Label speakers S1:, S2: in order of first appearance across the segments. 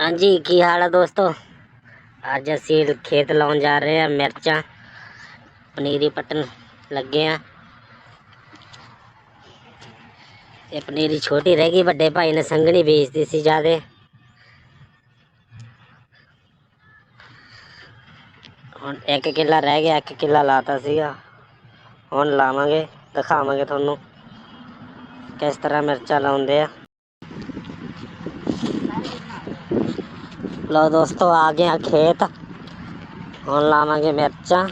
S1: ਹਾਂਜੀ ਕੀ ਹਾਲ ਹੈ ਦੋਸਤੋ ਅੱਜ ਅਸੀਂ ਖੇਤ ਲਾਉਣ ਜਾ ਰਹੇ ਹਾਂ ਮਿਰਚਾਂ ਪਨੀਰੀ ਪੱਟਣ ਲੱਗੇ ਆ ਤੇ ਪਨੀਰੀ ਛੋਟੀ ਰਹਿ ਗਈ ਵੱਡੇ ਭਾਈ ਨੇ ਸੰਘਣੀ ਵੇਚਦੀ ਸੀ ਜਿਆਦੇ ਹੁਣ ਇੱਕ ਕਿੱਲਾ ਰਹਿ ਗਿਆ ਇੱਕ ਕਿੱਲਾ ਲਾਤਾ ਸੀਗਾ ਹੁਣ ਲਾਵਾਂਗੇ ਦਿਖਾਵਾਂਗੇ ਤੁਹਾਨੂੰ ਕਿਸ ਤਰ੍ਹਾਂ ਮਿਰਚਾਂ ਲਾਉਂਦੇ ਆ ਲਓ ਦੋਸਤੋ ਆ ਗਏ ਆ ਖੇਤ ਹੁਣ ਲਾਵਾਂਗੇ ਮਿਰਚਾਂ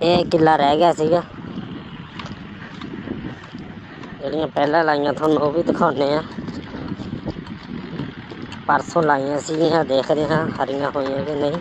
S1: ਇਹ ਕਿੱਲਾ ਰਹਿ ਗਿਆ ਸੀਗਾ ਜਿਹੜੀਆਂ ਪਹਿਲਾਂ ਲਾਈਆਂ ਤੁਹਾਨੂੰ ਉਹ ਵੀ ਦਿਖਾਉਣੇ ਆ ਪਰਸੋਂ ਲਾਈਆਂ ਸੀਗੀਆਂ ਦੇਖਦੇ ਹਾਂ ਹਰੀਆਂ ਹੋਈਆਂ ਕਿ ਨਹੀਂ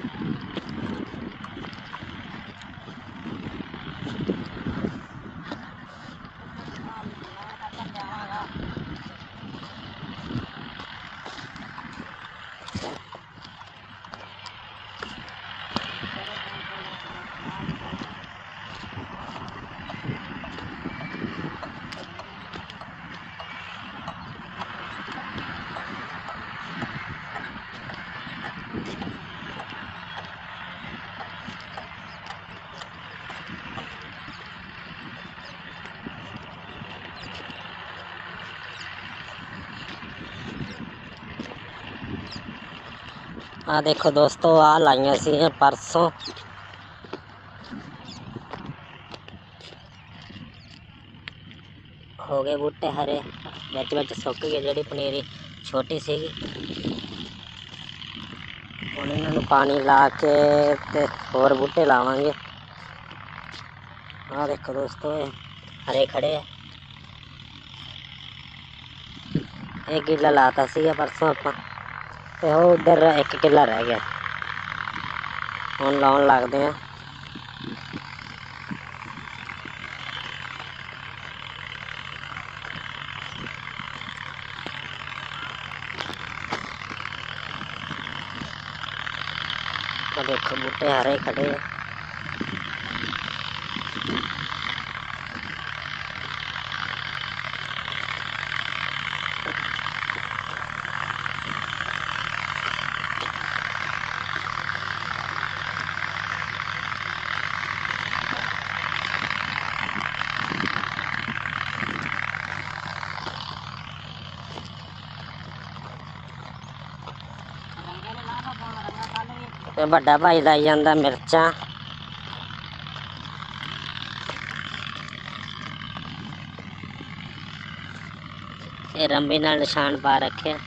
S1: आ, देखो दोस्तों आ लाइया सी परसों। हो गए बूटे हरे। बिच बिच सुक गए जी पनीरी छोटी सी। हम इन्हों पानी ला के होर बूटे लावे हाँ देखो दोस्तों हरे खड़े है। एक गिला लाता सी परसों अपना ਉਹ ਉਧਰ ਇੱਕ ਕਿੱਲਾ ਰਹਿ ਗਿਆ ਹੁਣ ਲਾਉਣ ਲੱਗਦੇ ਆ ਆ ਦੇਖੋ ਬੂਟੇ ਹਰੇ ਖੜੇ ਆ ਤੇ ਵੱਡਾ ਭਾਈ ਲਾਈ ਜਾਂਦਾ ਮਿਰਚਾਂ ਇਹ ਰੰਬੀ ਨਾਲ ਨਿਸ਼ਾਨ ਪਾ ਰੱਖਿਆ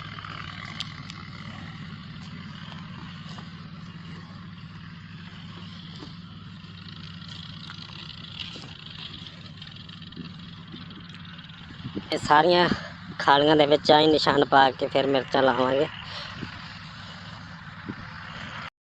S1: ਇਹ ਸਾਰੀਆਂ ਖਾਲੀਆਂ ਦੇ ਵਿੱਚ ਆਹੀ ਨਿਸ਼ਾਨ ਪਾ ਕੇ ਫਿਰ ਮਿਰਚਾਂ ਲਾਵਾਂਗੇ